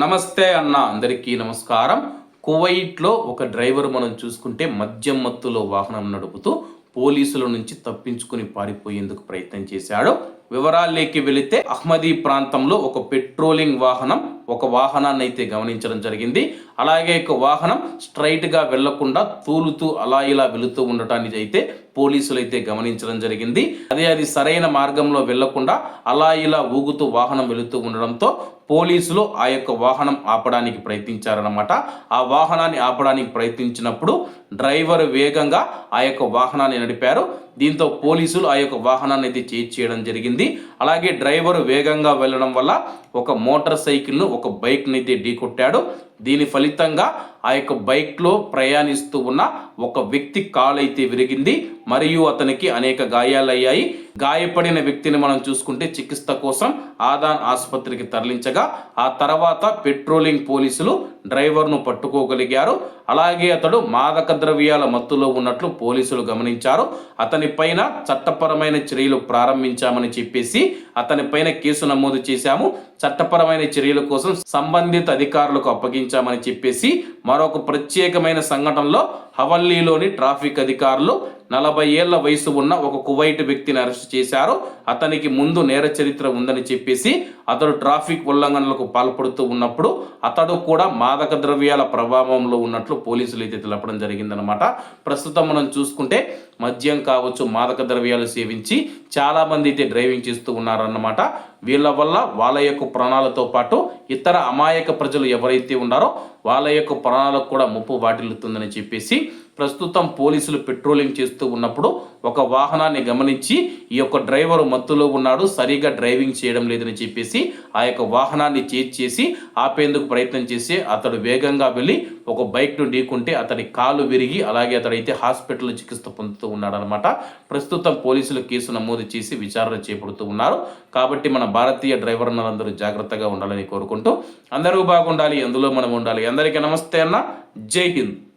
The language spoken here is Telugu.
నమస్తే అన్న అందరికీ నమస్కారం. కువైట్లో ఒక డ్రైవర్ మనం చూసుకుంటే మద్యం మత్తులో వాహనం నడుపుతూ పోలీసుల నుంచి తప్పించుకుని పారిపోయేందుకు ప్రయత్నం చేశాడు. వివరాల్లోకి వెళితే అహ్మదీ ప్రాంతంలో ఒక పెట్రోలింగ్ వాహనం ఒక వాహనాన్ని అయితే గమనించడం జరిగింది. అలాగే ఒక వాహనం స్ట్రైట్గా వెళ్ళకుండా తూలుతూ అలా ఇలా వెళుతూ ఉండటాన్ని అయితే పోలీసులు అయితే గమనించడం జరిగింది. అదే అది సరైన మార్గంలో వెళ్ళకుండా అలా ఇలా ఊగుతూ వాహనం వెళుతూ ఉండడంతో పోలీసులు ఆ యొక్క వాహనం ఆపడానికి ప్రయత్నించారనమాట ఆ వాహనాన్ని ఆపడానికి ప్రయత్నించినప్పుడు డ్రైవర్ వేగంగా ఆ యొక్క వాహనాన్ని నడిపారు. దీంతో పోలీసులు ఆ యొక్క వాహనాన్ని అయితే చేజ్ చేయడం జరిగింది. అలాగే డ్రైవర్ వేగంగా వెళ్ళడం వల్ల ఒక మోటార్ సైకిల్ను ఒక బైక్ని అయితే ఢీకొట్టాడు. దీని ఫలితంగా ఆ యొక్క బైక్లో ప్రయాణిస్తూ ఉన్న ఒక వ్యక్తి కాలైతే విరిగింది. మరియు అతనికి అనేక గాయాలయ్యాయి. గాయపడిన వ్యక్తిని మనం చూసుకుంటే చికిత్స కోసం ఆదాన్ ఆసుపత్రికి తరలించగా ఆ తర్వాత పెట్రోలింగ్ పోలీసులు డ్రైవర్ను పట్టుకోగలిగారు. అలాగే అతడు మాదక ద్రవ్యాల మత్తులో ఉన్నట్లు పోలీసులు గమనించారు. అతని పైన చట్టపరమైన చర్యలు ప్రారంభించామని చెప్పేసి అతని పైన కేసు నమోదు చేశాము. చట్టపరమైన చర్యల కోసం సంబంధిత అధికారులకు అప్పగించారు అప్పగించామని చెప్పేసి మరొక ప్రత్యేకమైన సంఘటనలో హవల్లీలోని ట్రాఫిక్ అధికారులు నలభై ఏళ్ళ వయసు ఉన్న ఒక కువైట్ వ్యక్తిని అరెస్ట్ చేశారు. అతనికి ముందు నేర చరిత్ర ఉందని చెప్పేసి అతడు ట్రాఫిక్ ఉల్లంఘనలకు పాల్పడుతూ ఉన్నప్పుడు అతడు కూడా మాదక ద్రవ్యాల ప్రభావంలో ఉన్నట్లు పోలీసులు అయితే తెలపడం జరిగిందనమాట ప్రస్తుతం మనం చూసుకుంటే మద్యం కావచ్చు మాదక ద్రవ్యాలు సేవించి చాలా మంది అయితే డ్రైవింగ్ చేస్తూ ఉన్నారన్నమాట. వీళ్ళ వల్ల వాళ్ళ యొక్క ప్రాణాలతో పాటు ఇతర అమాయక ప్రజలు ఎవరైతే ఉన్నారో వాళ్ళ యొక్క ప్రాణాలకు కూడా ముప్పు వాటిల్లుతుందని చెప్పేసి ప్రస్తుతం పోలీసులు పెట్రోలింగ్ చేస్తూ ఉన్నప్పుడు ఒక వాహనాన్ని గమనించి ఈ యొక్క డ్రైవరు మత్తులో ఉన్నాడు సరిగా డ్రైవింగ్ చేయడం లేదని చెప్పేసి ఆ యొక్క వాహనాన్ని చేజ్ చేసి ఆపేందుకు ప్రయత్నం చేసి అతడు వేగంగా వెళ్ళి ఒక బైక్ను ఢీకుంటే అతడి కాలు విరిగి అలాగే అతడైతే హాస్పిటల్లో చికిత్స పొందుతూ ఉన్నాడనమాట ప్రస్తుతం పోలీసులు కేసు నమోదు చేసి విచారణ చేపడుతూ ఉన్నారు. కాబట్టి మన భారతీయ డ్రైవర్లందరూ జాగ్రత్తగా ఉండాలని కోరుకుంటూ అందరూ బాగుండాలి అందులో మనం ఉండాలి. అందరికీ నమస్తే అన్న. జై హింద్.